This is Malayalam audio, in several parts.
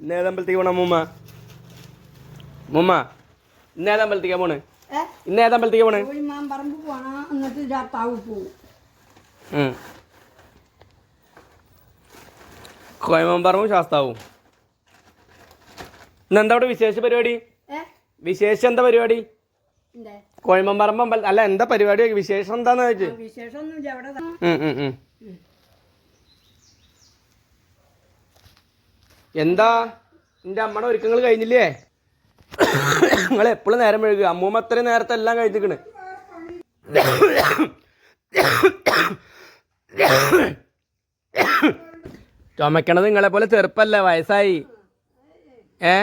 ഇന്ന് ഏതമ്പലത്തേക്ക് പോണ മുമ്മ മുമ്മ ഇന്ന് ഏതമ്പലത്തേക്കാ പോണ്? ഏ? ഇന്ന് ഏതമ്പലത്തേക്ക് പോണ്? പോയി മാമ്പറമ്പ് പോണം എന്നിട്ട് ചാത്താവ് പോവും. ഉം. കോയമ്പറമ്പും ശാസ്താവും. ഇന്ന് എന്താ അവിടെ വിശേഷ പരിപാടി? വിശേഷം എന്താ പരിപാടി? കോയമ്പറമ്പ് അല്ല എന്താ പരിപാടി? വിശേഷം എന്താന്ന് ചോദിച്ചു വിശേഷമൊന്നുമില്ല എന്താ? എന്റെ അമ്മയുടെ ഒരുക്കങ്ങൾ കഴിഞ്ഞില്ലേ? നിങ്ങൾ എപ്പോഴും നേരം മെഴുകുക അമ്മൂമ്മ അത്രയും നേരത്തെ എല്ലാം കഴിഞ്ഞിരിക്കണ്. ചുമക്കണത് നിങ്ങളെ പോലെ ചെറുപ്പല്ലേ? വയസ്സായി. ഏ?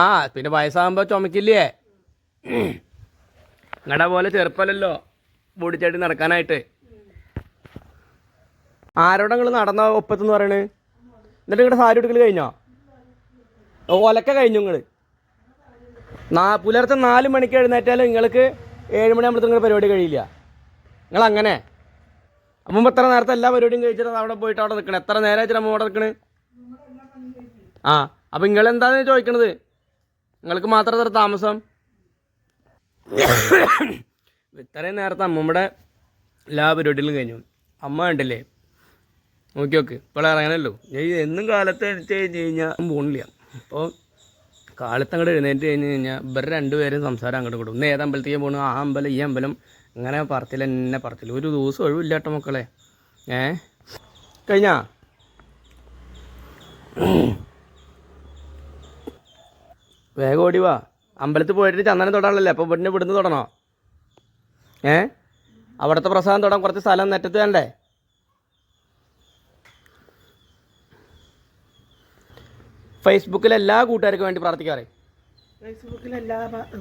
ആ പിന്നെ വയസ്സാകുമ്പോ ചുമക്കില്ലേ? നിങ്ങളുടെ പോലെ ചെറുപ്പമല്ലല്ലോ ബോഡിച്ചായിട്ട് നടക്കാനായിട്ട്. ആരോടെ നിങ്ങൾ നടന്ന ഒപ്പത്തെന്ന് പറയണ്? എന്നിട്ട് നിങ്ങളുടെ സാരി എടുക്കൽ കഴിഞ്ഞോ? ഒലക്ക കഴിഞ്ഞു നിങ്ങൾ നാ പുലർച്ചെ നാല് മണിക്ക് എഴുന്നേറ്റാലും നിങ്ങൾക്ക് ഏഴ് മണിയാകുമ്പോഴത്തേക്കും നിങ്ങളുടെ പരിപാടി കഴിയില്ല. നിങ്ങൾ അങ്ങനെ അപ്പം എത്ര നേരത്തെ എല്ലാ പരിപാടിയും കഴിച്ചിട്ട് അവിടെ പോയിട്ട് അവിടെ നിൽക്കണം എത്ര നേരം വെച്ചിട്ട് അമ്മ അവിടെ നിൽക്കണേ ആ അപ്പം നിങ്ങൾ എന്താണെന്ന് ചോദിക്കണത്? നിങ്ങൾക്ക് മാത്രം എത്ര താമസം? ഇത്രയും നേരത്തെ അമ്മമ്മയുടെ എല്ലാ പരിപാടികളും കഴിഞ്ഞു. അമ്മ ഉണ്ടല്ലേ നോക്കി ഓക്കെ ഇപ്പോൾ ഇറങ്ങാനല്ലോ ഞാൻ എന്നും കാലത്ത് എഴുതി കഴിഞ്ഞ് കഴിഞ്ഞാൽ പോണില്ല. അപ്പോൾ കാലത്ത് അങ്ങോട്ട് എഴുന്നേറ്റ് കഴിഞ്ഞ് കഴിഞ്ഞാൽ ഇവർ രണ്ടുപേരും സംസാരം അങ്ങോട്ട് കൊടുക്കും ഇന്ന് ഏത് പോകണം ആ അമ്പലം ഈ അമ്പലം അങ്ങനെ പറത്തില്ല എന്നെ പറത്തില്ല. ഒരു ദിവസം ഒഴിവില്ല കേട്ടോ മക്കളെ. ഏ? കഴിഞ്ഞാ? വേഗം ഓടി വാ. അമ്പലത്തിൽ പോയിട്ട് ചന്ദനം തൊടാനല്ലേ അപ്പോൾ ഇവിടുന്ന് ഇവിടുന്ന് തൊടണോ? ഏ? അവിടുത്തെ പ്രസാദം തൊടാൻ കുറച്ച് സ്ഥലം നെറ്റത്ത് വേണ്ടേ? ഫേസ്ബുക്കിൽ എല്ലാ കൂട്ടുകാർക്കും വേണ്ടി പ്രാർത്ഥിക്കാറേ ഫേസ്ബുക്കിൽ എല്ലാ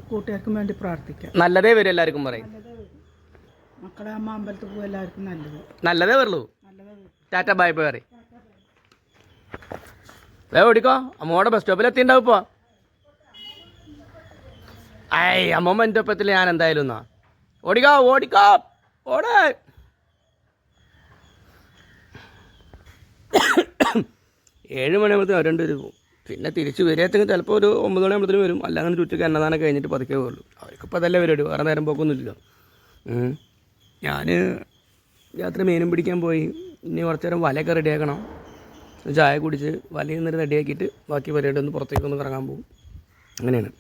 കൂട്ടുകാർക്കും വേണ്ടി പ്രാർത്ഥിക്കാം. നല്ലതേ വരും എല്ലാവർക്കും പറയും. മക്കളെ അമ്മ അമ്പലത്തിൽ പോകും എല്ലാവർക്കും നല്ലത്. നല്ലതേ വരുള്ളൂ. ടാറ്റ ബൈ ബൈ പറയും. വേ ഓടിക്കോ. അമ്മോടെ ബസ് സ്റ്റോപ്പിൽ എത്തിണ്ടാവും ഇപ്പോൾ ഐ അമ്മമ്മ എന്റെ ഒപ്പത്തിൽ ഞാൻ എന്തായാലും എന്നാ ഓടിക്കോ ഓടിക്കോ. ഓടേ. ഏഴ് മണിയാകുമ്പോഴത്തേക്കും രണ്ട് പേര് പോകും പിന്നെ തിരിച്ച് വരികത്തെങ്കിൽ ചിലപ്പോൾ ഒരു ഒമ്പത് മണിയാകുമ്പോഴത്തേനും വരും. അല്ലാതെ ചുറ്റൊക്കെ അന്നദാനം കഴിഞ്ഞിട്ട് പതുക്കെ പോകുള്ളൂ അവർക്കിപ്പോൾ അതല്ലേ പരിപാടി. വേറെ നേരം പോക്കൊന്നുമില്ല. ഞാൻ രാത്രി മീനും പിടിക്കാൻ പോയി. ഇനി കുറച്ച് നേരം വലയൊക്കെ റെഡിയാക്കണം ചായ കുടിച്ച് വലയിൽ നിന്ന് റെഡിയാക്കിയിട്ട് ബാക്കി പരിപാടി ഒന്ന് പുറത്തേക്ക് ഒന്ന് കറങ്ങാൻ പോകും അങ്ങനെയാണ്.